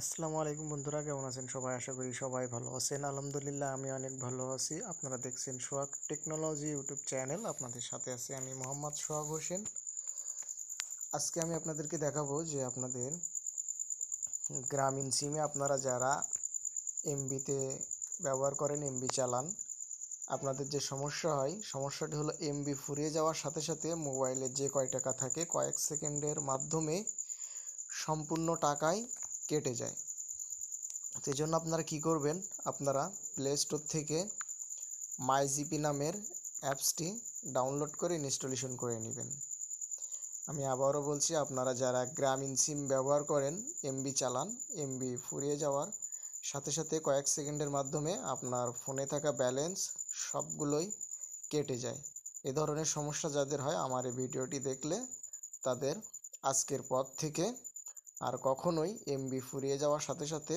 আসসালামু আলাইকুম বন্ধুরা, কেমন আছেন সবাই? আশা করি সবাই ভালো আছেন। আলহামদুলিল্লাহ, আমি অনেক ভালো আছি। আপনারা দেখছেন সোহাগ টেকনোলজি ইউটিউব চ্যানেল। আপনাদের সাথে আছি আমি মোহাম্মদ সোহাগ হোসেন। আজকে আমি আপনাদেরকে দেখাবো যে আপনাদের গ্রামীণ সিমে আপনারা যারা এমবিতে ব্যবহার করেন এমবি চালান, আপনাদের যে সমস্যা হয়, সমস্যাটি হলো এমবি ফুরিয়ে যাওয়ার সাথে সাথে মোবাইলে যে কয় টাকা থাকে, কয়েক সেকেন্ডের মাধ্যমে সম্পূর্ণ টাকাই কেটে যায়। সেই জন্য আপনারা কি করবেন? আপনারা প্লে স্টোর থেকে মাই জিপি নামের অ্যাপসটি ডাউনলোড করে ইনস্টলেশন করে নেবেন। আমি আবারও বলছি, আপনারা যারা গ্রামীণ সিম ব্যবহার করেন, এমবি চালান, এমবি ফুরিয়ে যাওয়ার সাথে সাথে কয়েক সেকেন্ডের মাধ্যমে আপনার ফোনে থাকা ব্যালেন্স সবগুলোই কেটে যায়। এ ধরনের সমস্যা যাদের হয়, আমার এই ভিডিওটি দেখলে তাদের আজকের পর থেকে আর কখনোই এমবি ফুরিয়ে যাওয়ার সাথে সাথে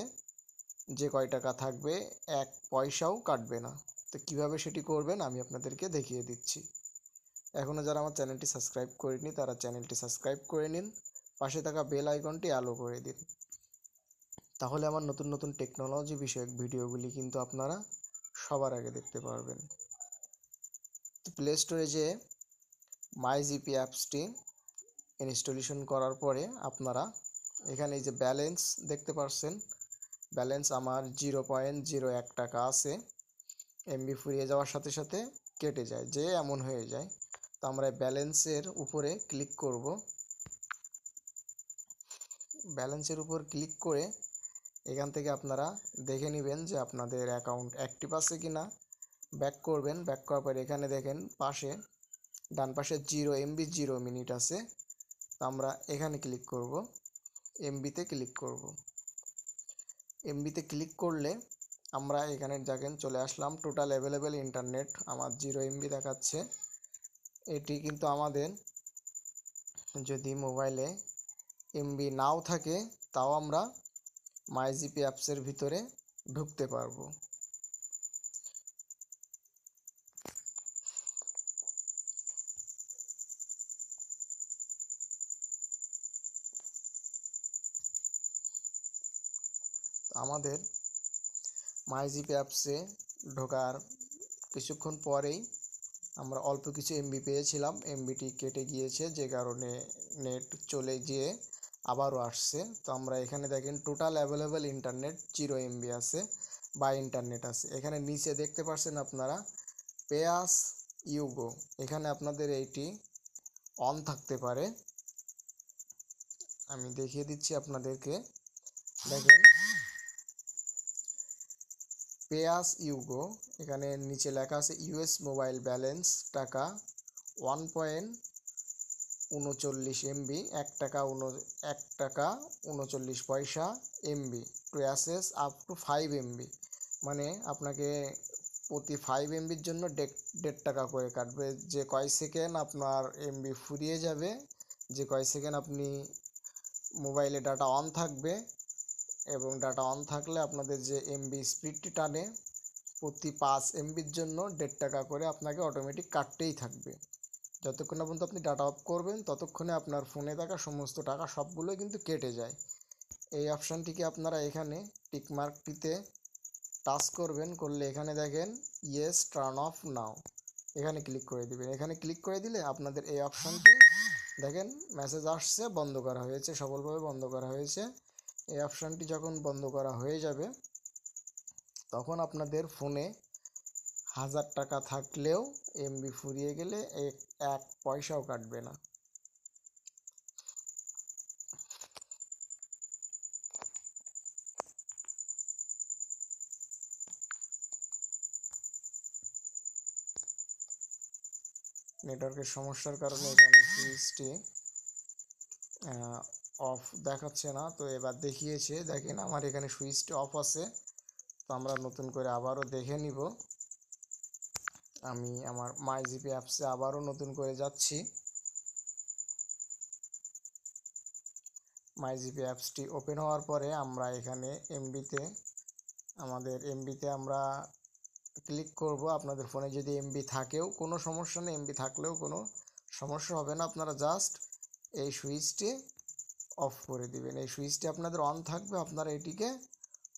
যে কয় টাকা থাকবে, এক পয়সাও কাটবে না। তো কীভাবে সেটি করবেন আমি আপনাদেরকে দেখিয়ে দিচ্ছি। এখনও যারা আমার চ্যানেলটি সাবস্ক্রাইব করেনি তারা চ্যানেলটি সাবস্ক্রাইব করে নিন। পাশে থাকা বেল আইকনটি আলো করে দিন। তাহলে আমার নতুন নতুন টেকনোলজি বিষয়ক ভিডিওগুলি কিন্তু আপনারা সবার আগে দেখতে পারবেন। তো প্লে স্টোরে যে মাই জিপি অ্যাপসটি ইনস্টলেশন করার পরে আপনারা এখানে এই যে ব্যালেন্স দেখতে পাচ্ছেন ব্যালেন্স আমার জিরো পয়েন্ট জিরো এক টাকা আছে। এমবি ফুরিয়ে যাওয়ার সাথে সাথে কেটে যায়, যে এমন হয়ে যায়। তো আমরা ব্যালেন্সের উপরে ক্লিক করব। ব্যালেন্সের উপর ক্লিক করে এখান থেকে আপনারা দেখে নেবেন যে আপনাদের অ্যাকাউন্ট অ্যাক্টিভ আছে কি না ব্যাক করবেন, ব্যাক করার পর এখানে দেখেন পাশে, ডান পাশে জিরো এমবি জিরো মিনিট আছে। তো আমরা এখানে ক্লিক করব। এমবিতে ক্লিক করব। এমবিতে ক্লিক করলে আমরা এখানে দেখেন চলে আসলাম টোটাল অ্যাভেলেবেল ইন্টারনেট আমার জিরো এমবি দেখাচ্ছে। এটি কিন্তু আমাদের যদি মোবাইলে এমবি নাও থাকে, তাও আমরা মাই জিপি অ্যাপসের ভিতরে ঢুকতে পারব। আমাদের মাই জিপি অ্যাপসে ঢোকার কিছুক্ষণ পরেই আমরা অল্প কিছু এমবি পেয়েছিলাম। এমবিটি কেটে গিয়েছে, যে কারণে নেট চলে গিয়ে আবারও আসছে। তো আমরা এখানে দেখেন total available internet zero MB আছে বা ইন্টারনেট আছে। এখানে নিচে দেখতে পাচ্ছেন আপনারা পেয়াস ইউগো এখানে আপনাদের এইটি অন থাকতে পারে। আমি দেখিয়ে দিচ্ছি আপনাদেরকে। দেখেন পেয়াস ইউগো এখানে নিচে লেখা আছে ইউএস মোবাইল ব্যালেন্স টাকা ওয়ান পয়েন্ট উনচল্লিশ এমবি এক টাকা উন, এক টাকা উনচল্লিশ পয়সা MB to access up to five MB মানে আপনাকে প্রতি ফাইভ এমবির জন্য দেড় টাকা করে কাটবে। যে কয় সেকেন্ড আপনার এমবি ফুরিয়ে যাবে, যে কয় সেকেন্ড আপনি মোবাইলে ডাটা অন থাকবে এবং ডাটা অন থাকলে আপনাদের যে এমবি স্পিডটি টানে, প্রতি পাঁচ এমবির জন্য দেড় টাকা করে আপনাকে অটোমেটিক কাটতেই থাকবে। যতক্ষণ না পর্যন্ত আপনি ডাটা অফ করবেন, ততক্ষণে আপনার ফোনে থাকা সমস্ত টাকা সবগুলোই কিন্তু কেটে যায়। এই অপশানটিকে আপনারা এখানে টিকমার্কটিতে টাচ করবেন, করলে এখানে দেখেন ইয়েস টার্ন অফ নাও এখানে ক্লিক করে দিবেন। এখানে ক্লিক করে দিলে আপনাদের এই অপশানটি দেখেন মেসেজ আসছে, বন্ধ করা হয়েছে, সফলভাবে বন্ধ করা হয়েছে। এই অপশানটি যখন বন্ধ করা হয়ে যাবে, তখন আপনাদের ফোনে হাজার টাকা থাকলেও এমবি ফুরিয়ে গেলে এক পয়সাও কাটবে না। নেটওয়ার্কের সমস্যার কারণে এখানে সুইচটি অফ দেখাচ্ছে না, তো এবার দেখিয়েছে। দেখেন আমার এখানে সুইচটি অফ আছে, তো আমরা নতুন করে আবারও দেখে নিব। আমি আমার মাই জিপি অ্যাপসে আবারও নতুন করে যাচ্ছি। মাই জিপি অ্যাপসটি ওপেন হওয়ার পরে আমরা এখানে এমবিতে আমাদের এমবিতে আমরা ক্লিক করব। আপনাদের ফোনে যদি এমবি থাকেও, কোনো সমস্যা নেই। এমবি থাকলেও কোনো সমস্যা হবে না। আপনারা জাস্ট এই সুইচটি অফ করে দিবেন। এই সুইচটি আপনাদের অন থাকবে, আপনারা এটিকে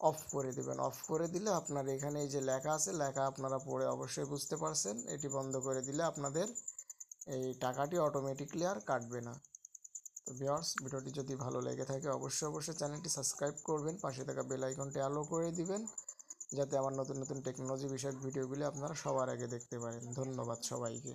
অফ করে দিবেন। অফ করে দিলে আপনার এখানে এই যে লেখা আছে, লেখা আপনারা পড়ে অবশ্যই বুঝতে পারছেন। এটি বন্ধ করে দিলে আপনাদের এই টাকাটি অটোমেটিকলি আর কাটবে না। তো ভিউয়ার্স ভিডিওটি যদি ভালো লেগে থাকে, অবশ্যই অবশ্যই চ্যানেলটি সাবস্ক্রাইব করবেন। পাশে থাকা বেল আইকনটি করে দিবেন, যাতে আমার নতুন নতুন টেকনোলজি বিষয়ক ভিডিওগুলি আপনারা সবার আগে দেখতে পারেন। ধন্যবাদ সবাইকে।